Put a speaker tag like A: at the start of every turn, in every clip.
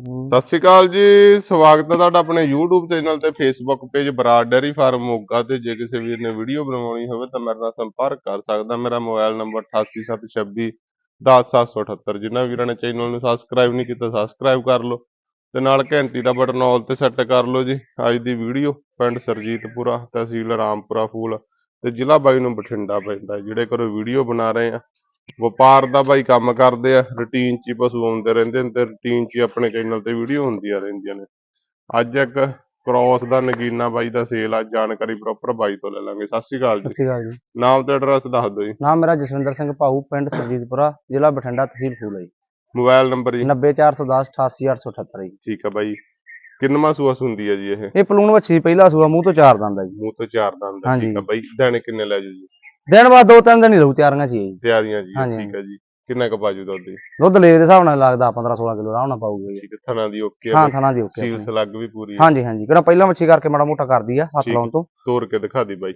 A: ਸਤਿ ਸ਼੍ਰੀ ਅਕਾਲ ਜੀ, ਸਵਾਗਤ ਹੈ ਤੁਹਾਡਾ ਆਪਣੇ YouTube ਚੈਨਲ ਤੇ Facebook page Brar dairy farm Moga ਤੇ। ਜੇ ਕਿਸੇ ਵੀਰ ਨੇ ਵੀਡੀਓ ਬਣਵਾਉਣੀ ਹੋਵੇ ਤਾਂ ਮੇਰੇ ਨਾਲ ਸੰਪਰਕ ਕਰ ਸਕਦਾ। ਮੇਰਾ ਮੋਬਾਈਲ ਨੰਬਰ 8876 10778 ਜਿਨ੍ਹਾਂ ਵੀਰਾਂ ਨੇ ਚੈਨਲ ਨੂੰ ਸਬਸਕ੍ਰਾਈਬ ਨਹੀਂ ਕੀਤਾ ਸਬਸਕ੍ਰਾਈਬ ਕਰ ਲਓ। ਤੇ ਨਾਲ ਘੰਟੀ ਦਾ ਬਟਨ ਆਲ ਤੇ ਸੈੱਟ ਕਰ ਲਓ ਜੀ। ਅੱਜ ਦੀ ਵੀਡੀਓ ਪਿੰਡ ਸਰਜੀਤਪੁਰਾ ਤਹਿਸੀਲ ਰਾਮਪੁਰਾ ਫੂਲ ਤੇ ਜ਼ਿਲ੍ਹਾ ਬਾਈ ਨੂੰ ਬਠਿੰਡਾ ਪੈਂਦਾ ਜਿਹੜੇ ਘਰੋਂ ਵੀਡੀਓ ਬਣਾ ਰਹੇ ਆ। ਵਪਾਰ ਦਾ ਬਾਈ ਕੰਮ ਕਰਦੇ ਆ ਰੁਟੀਨ 'ਚ ਹੀ ਪਸ਼ੂ ਆਉਂਦੇ ਰਹਿੰਦੇ ਨੇ ਤੇ ਰੁਟੀਨ 'ਚ ਹੀ ਆਪਣੇ ਚੈਨਲ ਤੇ ਵੀਡੀਓ ਹੁੰਦੀਆਂ ਰਹਿੰਦੀਆਂ ਨੇ। ਅੱਜ ਇੱਕ ਕ੍ਰੋਸ ਦਾ ਨਗੀਨਾ ਬਾਈ ਦਾ ਸੇਲ ਆ ਜਾਣਕਾਰੀ ਪ੍ਰੋਪਰ ਬਾਈ ਤੋਂ ਲੈ ਲਾਂਗੇ। ਸਤਿ ਸ਼੍ਰੀ ਅਕਾਲ
B: ਸਤਿ
A: ਜੀ
B: ਸ਼੍ਰੀ ਅਕਾਲ ਜੀ।
A: ਨਾਮ ਤੇ ਐਡਰੈਸ ਦੱਸ ਦਿਓ ਜੀ।
B: ਨਾਮ ਮੇਰਾ ਜਸਵਿੰਦਰ ਸਿੰਘ ਭਾਊ ਪਿੰਡ ਸਰਜੀਤਪੁਰਾ ਜ਼ਿਲ੍ਹਾ ਬਠਿੰਡਾ ਤਹਿਸੀਲ ਫੂਲ ਹੈ ਜੀ।
A: ਮੋਬਾਈਲ ਨੰਬਰ ਜੀ
B: 90410 88878 ਜੀ।
A: ਠੀਕ ਆ ਬਾਈ। ਕਿੰਨਵਾਂ ਸੂਆ ਹੁੰਦੀ ਹੈ ਜੀ ਇਹ?
B: ਇਹ ਪਲੂਣ ਵੱਛੀ ਪਹਿਲਾ ਸੂਆ ਮੂੰਹ ਤੋਂ ਚਾਰ ਦੰਦ ਹੈ ਜੀ।
A: ਮੂੰਹ ਤੋਂ ਚਾਰ ਦੰਦ ਆ,
B: ਹਾਂਜੀ।
A: ਠੀਕ ਆ ਬਾਈ। ਦਾਣੇ ਕਿੰਨੇ ਲੈ ਜੂ ਜੀ?
B: ਦਿਨ ਬਾਅਦ ਦੋ ਤਿੰਨ ਦਿਨ ਹੀ ਰਹੂ ਤਿਆਰੀਆਂ ਚ ਹੀ। ਹੈ ਜੀ
A: ਤਿਆਰੀਆਂ ਜੀ
B: ਹਾਂਜੀ,
A: ਠੀਕ ਆ ਜੀ। ਕਿੰਨਾ ਕੁ ਬਾਜੂ ਦੁੱਧ ਜੀ
B: ਦੁੱਧ ਲੈ ਦੇ ਹਿਸਾਬ ਨਾਲ ਲੱਗਦਾ 15 16 ਕਿਲੋ ਆਰਾਮ ਨਾਲ ਪਾਊਗਾ। ਜੀ
A: ਠੀਕ ਹੈ ਥਣਾ ਦੀ ਓਕੇ
B: ਹਾਂ ਥਾਣਾ ਦੀ ਓਕੇ
A: ਸੀਲ ਸਲੱਗ ਵੀ ਪੂਰੀ ਹੈ।
B: ਹਾਂਜੀ ਹਾਂਜੀ। ਕਿਹੜਾ ਪਹਿਲਾਂ ਵੱਛੀ ਕਰਕੇ ਮਾੜਾ ਮੋਟਾ ਕਰਦੀ ਆ ਹੱਥ
A: ਠੀਕ।
B: ਲਾਉਣ ਤੋਂ।
A: ਤੋੜ ਕੇ ਦਿਖਾ ਦੀ ਬਾਈ।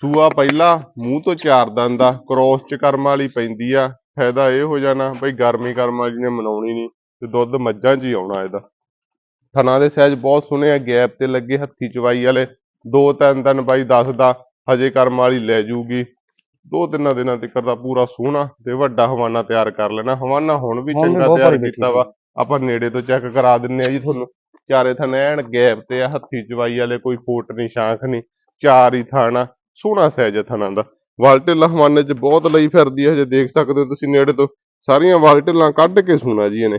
A: ਸੂਆ ਪਹਿਲਾ ਮੂੰਹ ਤੋਂ ਚਾਰ ਦੰਦ ਦਾ ਕ੍ਰੋਸ ਚ ਕਰਮ ਵਾਲੀ ਪੈਂਦੀ ਆ। ਫਾਇਦਾ ਇਹ ਹੋ ਜਾਣਾ ਬਈ ਗਰਮੀ ਕਰਮ ਵਾਲੀ ਨੇ ਮਨਾਉਣੀ ਨਹੀਂ ਤੇ ਦੁੱਧ ਮੱਝਾਂ 'ਚ ਹੀ ਆਉਣਾ ਇਹਦਾ। ਥਣਾ ਦੇ ਸਾਈਜ਼ ਬਹੁਤ ਸੋਹਣੇ ਆ ਗੈਪ ਤੇ ਲੱਗੇ ਹੱਥੀ ਚਵਾਈ ਵਾਲੇ। ਦੋ ਤਿੰਨ ਦਿਨ ਬਾਈ ਦੱਸਦਾ ਹਜੇ ਕਰਮ ਵਾਲੀ ਲੈ ਜੂਗੀ। ਦੋ ਤਿੰਨਾਂ ਦਿਨਾਂ ਤੱਕ ਦਾ ਪੂਰਾ ਸੋਹਣਾ ਤੇ ਵੱਡਾ ਹਵਾਨਾ ਤਿਆਰ ਕਰ ਲੈਣਾ। ਹਵਾਨਾ ਹੁਣ ਵੀ ਚੰਗਾ ਤਿਆਰ ਕੀਤਾ ਵਾ। ਆਪਾਂ ਨੇੜੇ ਤੋਂ ਚੈੱਕ ਕਰਾ ਦਿੰਨੇ ਆ ਜੀ ਤੁਹਾਨੂੰ। ਚਾਰੇ ਥਣ ਐਨ ਗੈਪ ਤੇ ਆ ਹੱਥੀ ਚਵਾਈ ਵਾਲੇ ਕੋਈ ਫੋਟ ਨਹੀਂ ਸ਼ਾਂਖ ਨਹੀਂ ਚਾਰ ਹੀ ਥਾਣਾ ਸੋਹਣਾ ਸਾਈਜ਼ ਥਣਾ ਦਾ। ਵਾਲਟੇ ਹਵਾਨੇ 'ਚ ਬਹੁਤ ਲਈ ਫਿਰਦੀ ਹੈ ਜੇ ਦੇਖ ਸਕਦੇ ਹੋ ਤੁਸੀਂ ਨੇੜੇ ਤੋਂ। ਸਾਰੀਆਂ ਵਾਲਟੇਲਾਂ ਕੱਢ ਕੇ ਸੂਣਾ ਜੀ ਇਹਨੇ।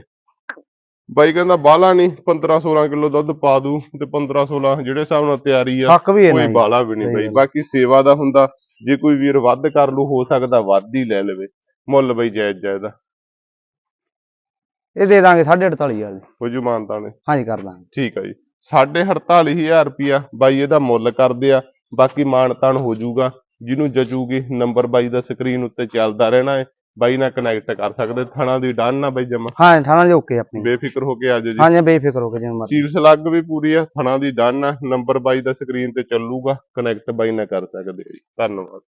A: ਬਾਈ ਕਹਿੰਦਾ ਬਾਲਾ ਨਹੀਂ 15 16 ਕਿਲੋ ਦੁੱਧ ਪਾ ਦੂ ਤੇ 15 16 ਜਿਹੜੇ ਹਿਸਾਬ ਨਾਲ ਤਿਆਰੀ ਆ
B: ਹੱਕ ਵੀ
A: ਕੋਈ ਬਾਲਾ ਵੀ ਨਹੀਂ ਬਈ। ਬਾਕੀ ਸੇਵਾ ਦਾ ਹੁੰਦਾ ਜੇ ਕੋਈ ਵੀਰ ਵੱਧ ਕਰ ਲੂ ਹੋ ਸਕਦਾ ਵੱਧ ਹੀ ਲੈ ਲਵੇ। ਮੁੱਲ ਬਈ ਜਾਇਜ਼ ਜਾਇਜ਼ ਦਾ
B: ਇਹ ਦੇ ਦਾਂਗੇ 4.5 ਹਜ਼ਾਰ ਦੀ।
A: ਹੋ ਜੂ ਮਾਨਤਾ ਨੇ।
B: ਹਾਂਜੀ ਕਰ ਦਾਂਗੇ।
A: ਠੀਕ ਆ ਜੀ। ਸਾਢੇ 48000 ਰੁਪਿਆ ਬਾਈ ਇਹਦਾ ਮੁੱਲ ਕਰਦੇ ਆ। ਬਾਕੀ ਮਾਣ ਤਾਣ ਹੋ ਜਾਊਗਾ। ਜਿਹਨੂੰ ਜਚੂਗੀ ਨੰਬਰ ਬਾਈ ਦਾ ਸਕਰੀਨ ਉੱਤੇ ਚੱਲਦਾ ਰਹਿਣਾ ਹੈ। ਬਾਈ ਨਾਲ ਕਨੈਕਟ ਕਰ ਸਕਦੇ ਥਣਾ ਦੀ ਡਨ ਨਾ ਬਾਈ ਜਮਾ।
B: ਹਾਂ ਥਾਣਾ ਦੀ ਓਕੇ ਆਪਣੀ।
A: ਬੇਫਿਕਰ ਹੋ ਕੇ ਆ ਜਾਓ ਜੀ।
B: ਹਾਂਜੀ ਬੇਫਿਕਰ ਹੋ ਕੇ ਜਿਵੇਂ ਮਰਜ਼ੀ।
A: ਸੀਰਸ ਲੱਗ ਵੀ ਪੂਰੀ ਆ ਥਣਾ ਦੀ ਡਨ ਆ ਨੰਬਰ ਬਾਈ ਦਾ ਸਕਰੀਨ ਤੇ ਚੱਲੂਗਾ ਕਨੈਕਟ ਬਾਈ ਨਾਲ ਕਰ ਸਕਦੇ ਜੀ। ਧੰਨਵਾਦ।